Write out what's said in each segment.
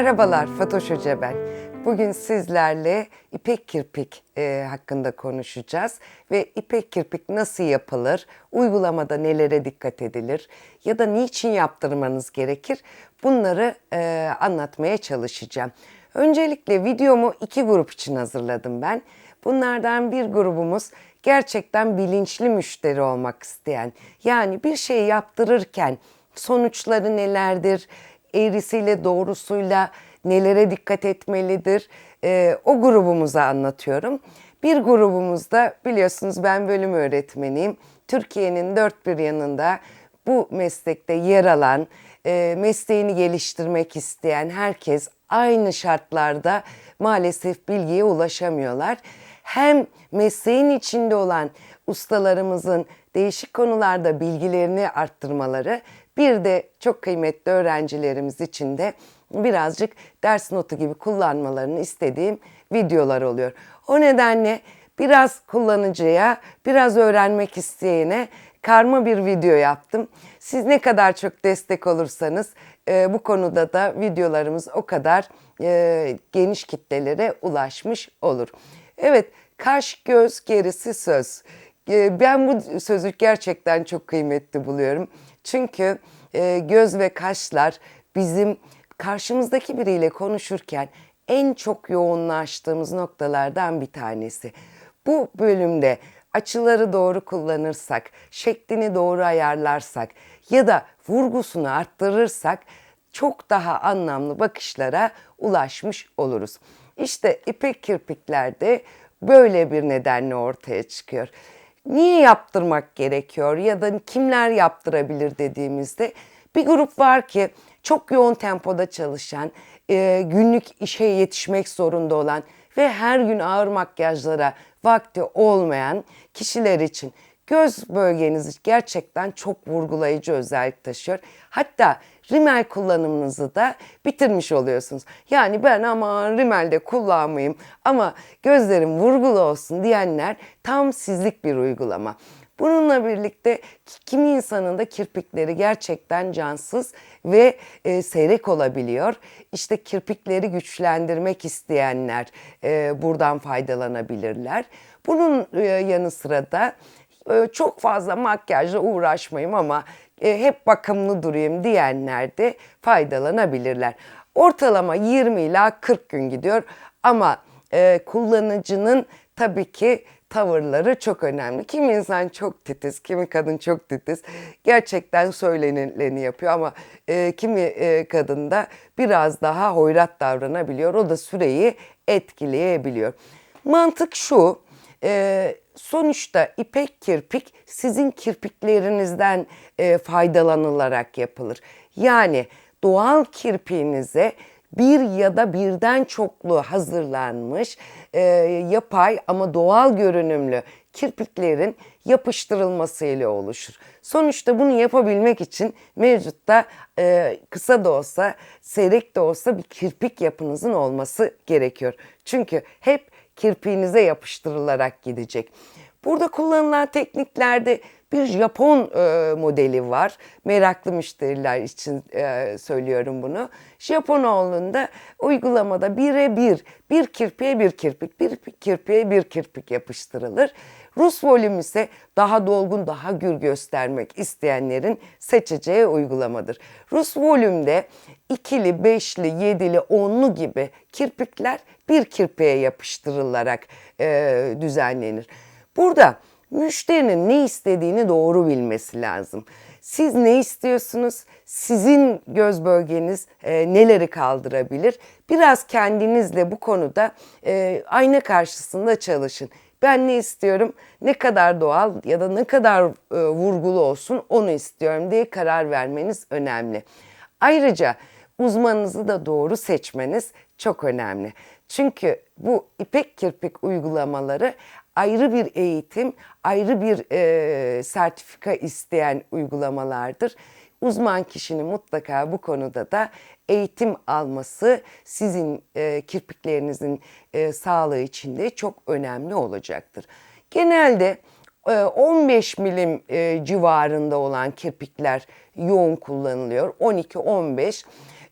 Merhabalar, Fatoş Hoca ben. Bugün sizlerle ipek kirpik e, hakkında konuşacağız ve ipek kirpik nasıl yapılır, uygulamada nelere dikkat edilir ya da niçin yaptırmanız gerekir bunları e, anlatmaya çalışacağım. Öncelikle videomu iki grup için hazırladım ben. Bunlardan bir grubumuz gerçekten bilinçli müşteri olmak isteyen, yani bir şey yaptırırken sonuçları nelerdir, eğrisiyle doğrusuyla nelere dikkat etmelidir Ee, o grubumuza anlatıyorum. Bir grubumuzda biliyorsunuz ben bölüm öğretmeniyim. Türkiye'nin dört bir yanında bu meslekte yer alan, e, mesleğini geliştirmek isteyen herkes aynı şartlarda maalesef bilgiye ulaşamıyorlar. Hem mesleğin içinde olan ustalarımızın değişik konularda bilgilerini arttırmaları bir de çok kıymetli öğrencilerimiz için de birazcık ders notu gibi kullanmalarını istediğim videolar oluyor. O nedenle biraz kullanıcıya, biraz öğrenmek isteyene karma bir video yaptım. Siz ne kadar çok destek olursanız e, bu konuda da videolarımız o kadar e, geniş kitlelere ulaşmış olur. Evet, kaş göz gerisi söz. E, ben bu sözü gerçekten çok kıymetli buluyorum. Çünkü e, göz ve kaşlar bizim karşımızdaki biriyle konuşurken en çok yoğunlaştığımız noktalardan bir tanesi. Bu bölümde açıları doğru kullanırsak, şeklini doğru ayarlarsak ya da vurgusunu arttırırsak çok daha anlamlı bakışlara ulaşmış oluruz. İşte ipek kirpikler de böyle bir nedenle ortaya çıkıyor. Niye yaptırmak gerekiyor ya da kimler yaptırabilir dediğimizde bir grup var ki çok yoğun tempoda çalışan, e, günlük işe yetişmek zorunda olan ve her gün ağır makyajlara vakti olmayan kişiler için göz bölgeniz gerçekten çok vurgulayıcı özellik taşıyor. Hatta rimel kullanımınızı da bitirmiş oluyorsunuz. Yani ben ama rimel de kullanmayayım ama gözlerim vurgulu olsun diyenler tam sizlik bir uygulama. Bununla birlikte kimi insanın da kirpikleri gerçekten cansız ve e, seyrek olabiliyor. İşte kirpikleri güçlendirmek isteyenler e, buradan faydalanabilirler. Bunun e, yanı sıra da çok fazla makyajla uğraşmayayım ama e, hep bakımlı durayım diyenler de faydalanabilirler. Ortalama 20 ila 40 gün gidiyor ama e, kullanıcının tabii ki tavırları çok önemli. Kimi insan çok titiz, kimi kadın çok titiz. Gerçekten söylenileni yapıyor ama e, kimi e, kadın da biraz daha hoyrat davranabiliyor. O da süreyi etkileyebiliyor. Mantık şu, e, sonuçta ipek kirpik sizin kirpiklerinizden e, faydalanılarak yapılır. Yani doğal kirpiğinize bir ya da birden çoklu hazırlanmış e, yapay ama doğal görünümlü kirpiklerin yapıştırılmasıyla oluşur. Sonuçta bunu yapabilmek için mevcutta e, kısa da olsa, seyrek de olsa bir kirpik yapınızın olması gerekiyor. Çünkü hep kirpiğinize yapıştırılarak gidecek. Burada kullanılan tekniklerde bir Japon e, modeli var. Meraklı müşteriler için e, söylüyorum bunu. Japon olduğunda uygulamada birebir bir kirpiğe bir kirpik, bir kirpiğe bir kirpik yapıştırılır. Rus volüm ise daha dolgun, daha gür göstermek isteyenlerin seçeceği uygulamadır. Rus volümde ikili, beşli, yedili, onlu gibi kirpikler bir kirpiğe yapıştırılarak e, düzenlenir. Burada müşterinin ne istediğini doğru bilmesi lazım. Siz ne istiyorsunuz? Sizin göz bölgeniz e, neleri kaldırabilir? Biraz kendinizle bu konuda e, ayna karşısında çalışın. Ben ne istiyorum? Ne kadar doğal ya da ne kadar e, vurgulu olsun onu istiyorum diye karar vermeniz önemli. Ayrıca uzmanınızı da doğru seçmeniz çok önemli. Çünkü bu ipek kirpik uygulamaları ayrı bir eğitim, ayrı bir e, sertifika isteyen uygulamalardır. Uzman kişinin mutlaka bu konuda da eğitim alması sizin e, kirpiklerinizin e, sağlığı için de çok önemli olacaktır. Genelde 15 e, milim e, civarında olan kirpikler yoğun kullanılıyor. 12-15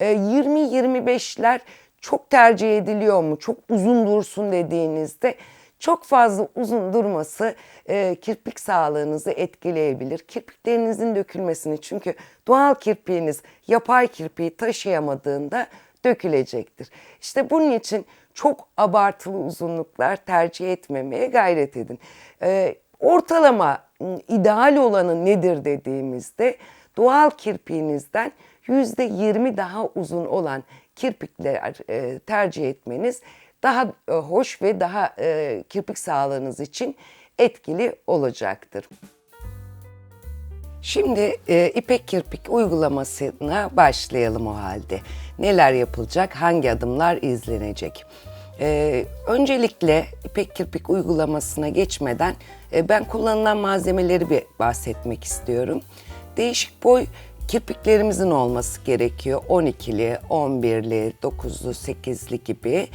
E, 20-25'ler çok tercih ediliyor mu? Çok uzun dursun dediğinizde çok fazla uzun durması e, kirpik sağlığınızı etkileyebilir. Kirpiklerinizin dökülmesini çünkü doğal kirpiğiniz yapay kirpiği taşıyamadığında dökülecektir. İşte bunun için çok abartılı uzunluklar tercih etmemeye gayret edin. E, ortalama ım, ideal olanı nedir dediğimizde doğal kirpiğinizden %20 daha uzun olan kirpikler e, tercih etmeniz daha e, hoş ve daha e, kirpik sağlığınız için etkili olacaktır. Şimdi e, ipek kirpik uygulamasına başlayalım o halde. Neler yapılacak, hangi adımlar izlenecek? E, öncelikle ipek kirpik uygulamasına geçmeden e, ben kullanılan malzemeleri bir bahsetmek istiyorum. Değişik boy kirpiklerimizin olması gerekiyor. 12'li, 11'li, 9'lu, 8'li gibi.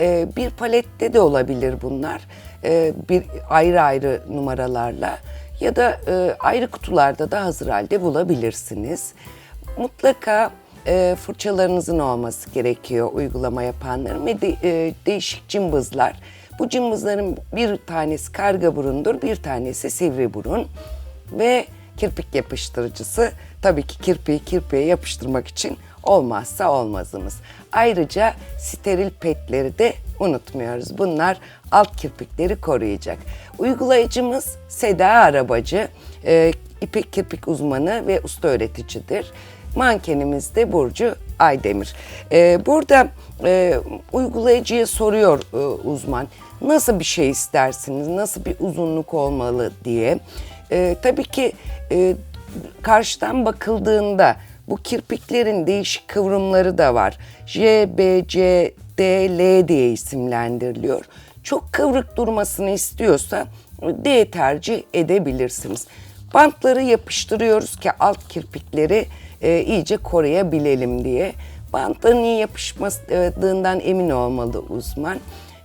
E, bir palette de olabilir bunlar. E, bir ayrı ayrı numaralarla ya da e, ayrı kutularda da hazır halde bulabilirsiniz. Mutlaka e, fırçalarınızın olması gerekiyor uygulama yapanların ve de, e, değişik cımbızlar. Bu cımbızların bir tanesi karga burundur, bir tanesi sivri burun ve kirpik yapıştırıcısı. Tabii ki kirpiği kirpiğe yapıştırmak için olmazsa olmazımız. Ayrıca steril petleri de unutmuyoruz. Bunlar alt kirpikleri koruyacak. Uygulayıcımız Seda Arabacı, e, ipek kirpik uzmanı ve usta öğreticidir. Mankenimiz de Burcu Aydemir. E, burada e, uygulayıcıya soruyor e, uzman. Nasıl bir şey istersiniz, nasıl bir uzunluk olmalı diye. E, tabii ki e, karşıdan bakıldığında bu kirpiklerin değişik kıvrımları da var. J, B, C, D, L diye isimlendiriliyor. Çok kıvrık durmasını istiyorsa D tercih edebilirsiniz. Bantları yapıştırıyoruz ki alt kirpikleri e, iyice koruyabilelim diye. Bantların iyi yapışmadığından emin olmalı uzman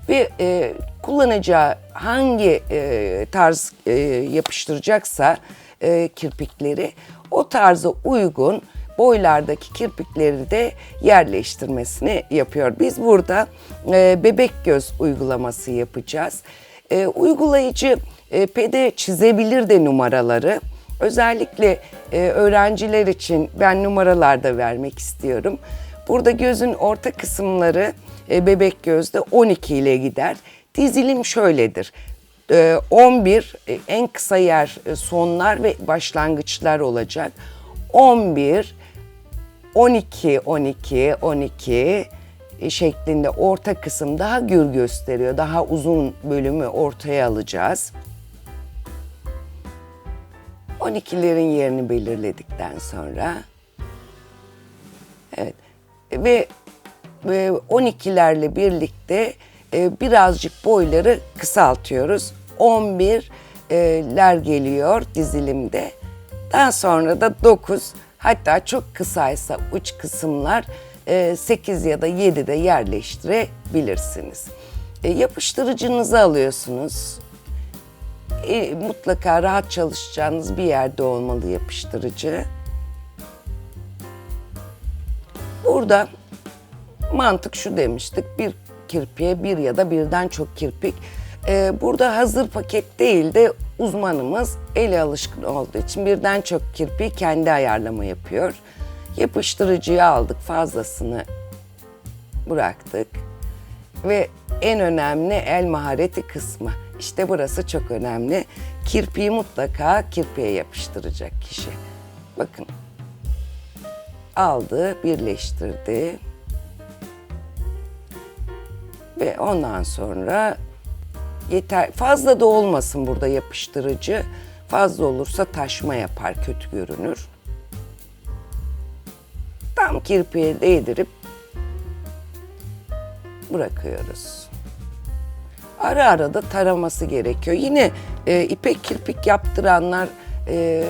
ve e, kullanacağı hangi e, tarz e, yapıştıracaksa e, kirpikleri o tarza uygun boylardaki kirpikleri de yerleştirmesini yapıyor. Biz burada e, bebek göz uygulaması yapacağız. E, uygulayıcı e, pede çizebilir de numaraları. Özellikle e, öğrenciler için ben numaralar da vermek istiyorum. Burada gözün orta kısımları e, bebek gözde 12 ile gider. Dizilim şöyledir. E, 11 e, en kısa yer e, sonlar ve başlangıçlar olacak. 11, 12, 12, 12 e, şeklinde orta kısım daha gür gösteriyor. Daha uzun bölümü ortaya alacağız. 12'lerin yerini belirledikten sonra evet ve, ve 12'lerle birlikte e, birazcık boyları kısaltıyoruz. 11'ler geliyor dizilimde. Daha sonra da 9 hatta çok kısaysa uç kısımlar e, 8 ya da 7'de yerleştirebilirsiniz. E, yapıştırıcınızı alıyorsunuz. E, mutlaka rahat çalışacağınız bir yerde olmalı yapıştırıcı. Burada mantık şu demiştik. Bir kirpiğe bir ya da birden çok kirpik. Ee, burada hazır paket değil de uzmanımız eli alışkın olduğu için birden çok kirpiği kendi ayarlama yapıyor. Yapıştırıcıyı aldık fazlasını bıraktık. Ve en önemli el mahareti kısmı. İşte burası çok önemli. Kirpiği mutlaka kirpiğe yapıştıracak kişi. Bakın aldı, birleştirdi. Ve ondan sonra yeter fazla da olmasın burada yapıştırıcı. Fazla olursa taşma yapar, kötü görünür. Tam kirpiğe değdirip bırakıyoruz. Ara ara da taraması gerekiyor. Yine e, ipek kirpik yaptıranlar e,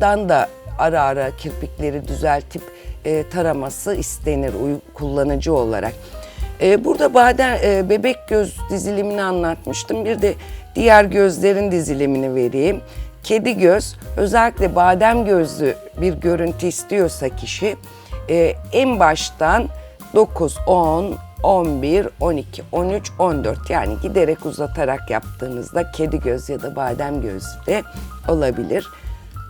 dan da ara ara kirpikleri düzeltip e, taraması istenir kullanıcı olarak. E, burada badem, e, bebek göz dizilimini anlatmıştım. Bir de diğer gözlerin dizilimini vereyim. Kedi göz özellikle badem gözlü bir görüntü istiyorsa kişi e, en baştan 9, 10, 11, 12, 13, 14 yani giderek uzatarak yaptığınızda kedi göz ya da badem gözü de olabilir.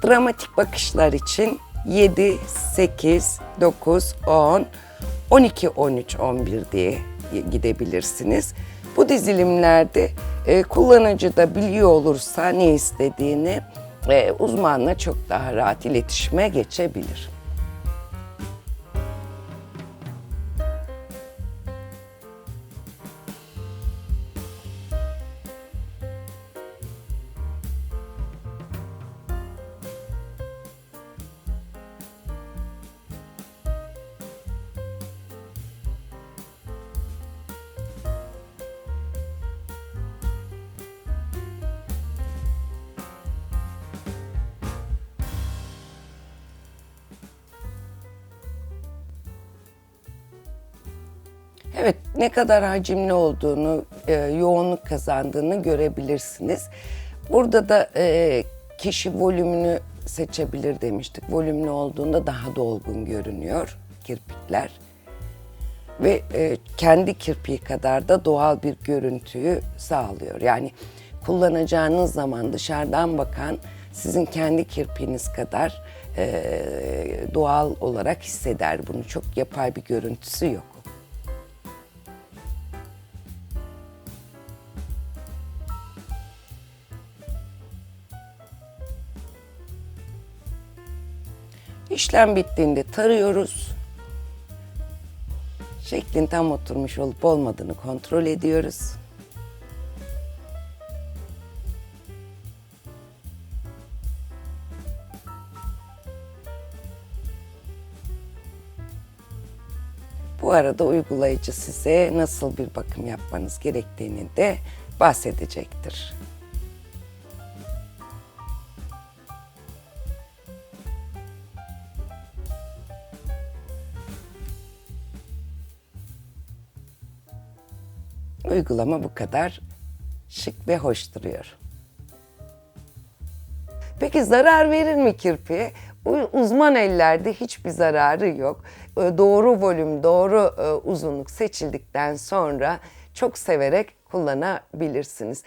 Dramatik bakışlar için 7, 8, 9, 10, 12, 13, 11 diye gidebilirsiniz. Bu dizilimlerde e, kullanıcı da biliyor olursa ne istediğini e, uzmanla çok daha rahat iletişime geçebilir. Ne kadar hacimli olduğunu, e, yoğunluk kazandığını görebilirsiniz. Burada da e, kişi volümünü seçebilir demiştik. Volümlü olduğunda daha dolgun görünüyor kirpikler. Ve e, kendi kirpiği kadar da doğal bir görüntüyü sağlıyor. Yani kullanacağınız zaman dışarıdan bakan sizin kendi kirpiğiniz kadar e, doğal olarak hisseder bunu. Çok yapay bir görüntüsü yok. İşlem bittiğinde tarıyoruz. Şeklin tam oturmuş olup olmadığını kontrol ediyoruz. Bu arada uygulayıcı size nasıl bir bakım yapmanız gerektiğini de bahsedecektir. Uygulama bu kadar şık ve hoş duruyor. Peki zarar verir mi kirpiğe? U- Uzman ellerde hiçbir zararı yok. Ee, Doğru volüm, doğru e, uzunluk seçildikten sonra çok severek kullanabilirsiniz.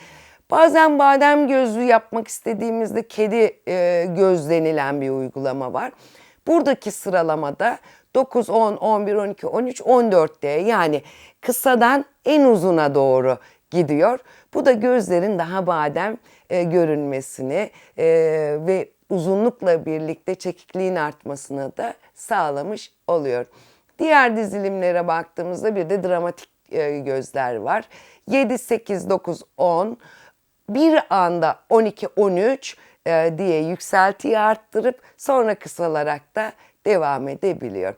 Bazen badem gözlü yapmak istediğimizde kedi e, göz denilen bir uygulama var. Buradaki sıralamada 9, 10, 11, 12, 13, 14 diye yani kısadan en uzuna doğru gidiyor. Bu da gözlerin daha badem e, görünmesini e, ve uzunlukla birlikte çekikliğin artmasını da sağlamış oluyor. Diğer dizilimlere baktığımızda bir de dramatik e, gözler var. 7, 8, 9, 10 bir anda 12, 13 e, diye yükseltiyi arttırıp sonra kısalarak da devam edebiliyor.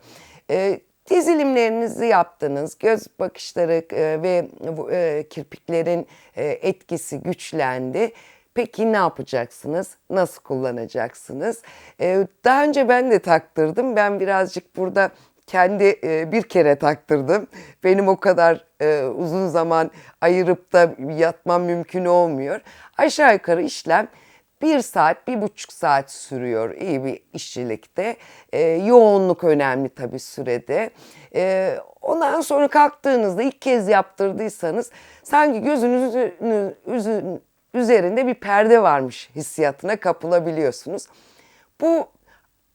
E, dizilimlerinizi yaptınız, göz bakışları e, ve e, kirpiklerin e, etkisi güçlendi. Peki ne yapacaksınız? Nasıl kullanacaksınız? E, daha önce ben de taktırdım. Ben birazcık burada kendi bir kere taktırdım. Benim o kadar uzun zaman ayırıp da yatmam mümkün olmuyor. Aşağı yukarı işlem bir saat, bir buçuk saat sürüyor iyi bir işçilikte. E, yoğunluk önemli tabii sürede. E, ondan sonra kalktığınızda ilk kez yaptırdıysanız sanki gözünüzün üzerinde bir perde varmış hissiyatına kapılabiliyorsunuz. Bu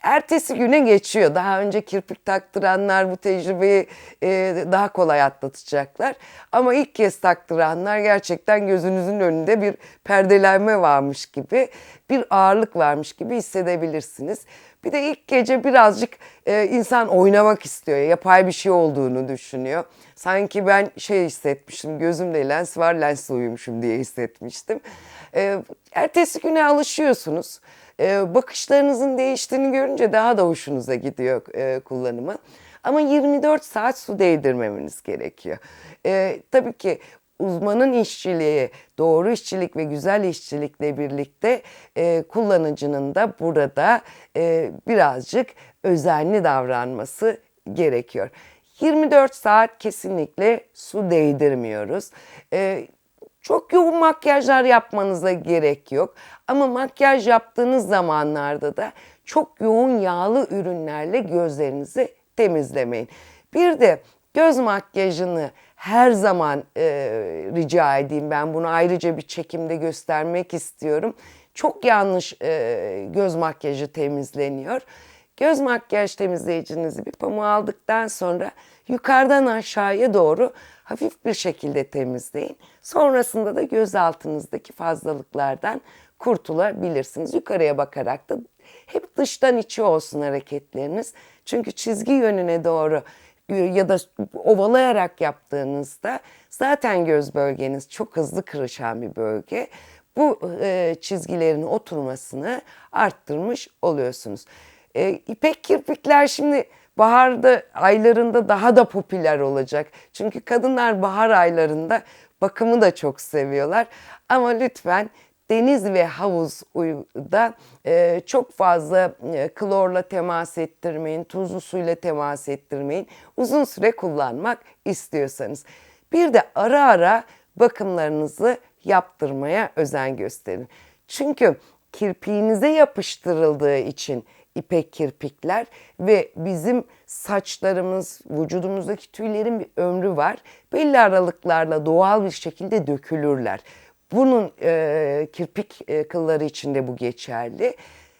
ertesi güne geçiyor. Daha önce kirpik taktıranlar bu tecrübeyi e, daha kolay atlatacaklar. Ama ilk kez taktıranlar gerçekten gözünüzün önünde bir perdelenme varmış gibi, bir ağırlık varmış gibi hissedebilirsiniz. Bir de ilk gece birazcık e, insan oynamak istiyor. Yapay bir şey olduğunu düşünüyor. Sanki ben şey hissetmiştim, gözümde lens var, lensle uyumuşum diye hissetmiştim. E, ertesi güne alışıyorsunuz. E, bakışlarınızın değiştiğini görünce daha da hoşunuza gidiyor e, kullanımı. Ama 24 saat su değdirmemeniz gerekiyor. E, tabii ki uzmanın işçiliği, doğru işçilik ve güzel işçilikle birlikte e, kullanıcının da burada e, birazcık özenli davranması gerekiyor. 24 saat kesinlikle su değdirmiyoruz. E, çok yoğun makyajlar yapmanıza gerek yok. Ama makyaj yaptığınız zamanlarda da çok yoğun yağlı ürünlerle gözlerinizi temizlemeyin. Bir de göz makyajını her zaman e, rica edeyim ben bunu ayrıca bir çekimde göstermek istiyorum. Çok yanlış e, göz makyajı temizleniyor. Göz makyaj temizleyicinizi bir pamuğa aldıktan sonra yukarıdan aşağıya doğru hafif bir şekilde temizleyin. Sonrasında da göz altınızdaki fazlalıklardan kurtulabilirsiniz. Yukarıya bakarak da hep dıştan içi olsun hareketleriniz. Çünkü çizgi yönüne doğru ya da ovalayarak yaptığınızda zaten göz bölgeniz çok hızlı kırışan bir bölge. Bu e, çizgilerin oturmasını arttırmış oluyorsunuz. E, ipek kirpikler şimdi baharda aylarında daha da popüler olacak. Çünkü kadınlar bahar aylarında bakımı da çok seviyorlar. Ama lütfen deniz ve havuzda e, çok fazla e, klorla temas ettirmeyin, tuzlu suyla temas ettirmeyin. Uzun süre kullanmak istiyorsanız. Bir de ara ara bakımlarınızı yaptırmaya özen gösterin. Çünkü kirpiğinize yapıştırıldığı için ipek kirpikler ve bizim saçlarımız, vücudumuzdaki tüylerin bir ömrü var. Belli aralıklarla doğal bir şekilde dökülürler. Bunun e, kirpik e, kılları için bu geçerli.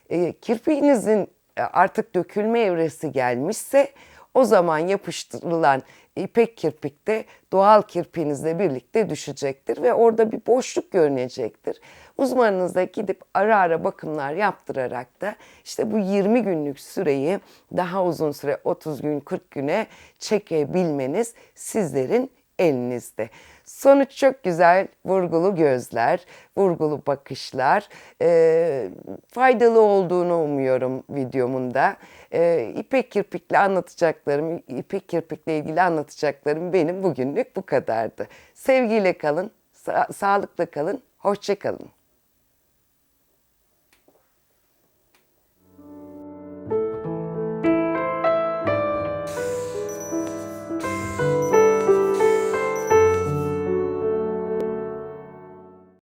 E, kirpiğinizin e, artık dökülme evresi gelmişse o zaman yapıştırılan ipek kirpik de doğal kirpiğinizle birlikte düşecektir ve orada bir boşluk görünecektir. Uzmanınıza gidip ara ara bakımlar yaptırarak da işte bu 20 günlük süreyi daha uzun süre 30 gün 40 güne çekebilmeniz sizlerin elinizde. Sonuç çok güzel. Vurgulu gözler, vurgulu bakışlar. Ee, faydalı olduğunu umuyorum videomun da. Ee, İpek kirpikle anlatacaklarım, ipek kirpikle ilgili anlatacaklarım benim bugünlük bu kadardı. Sevgiyle kalın, sa- sağlıkla kalın, hoşça kalın.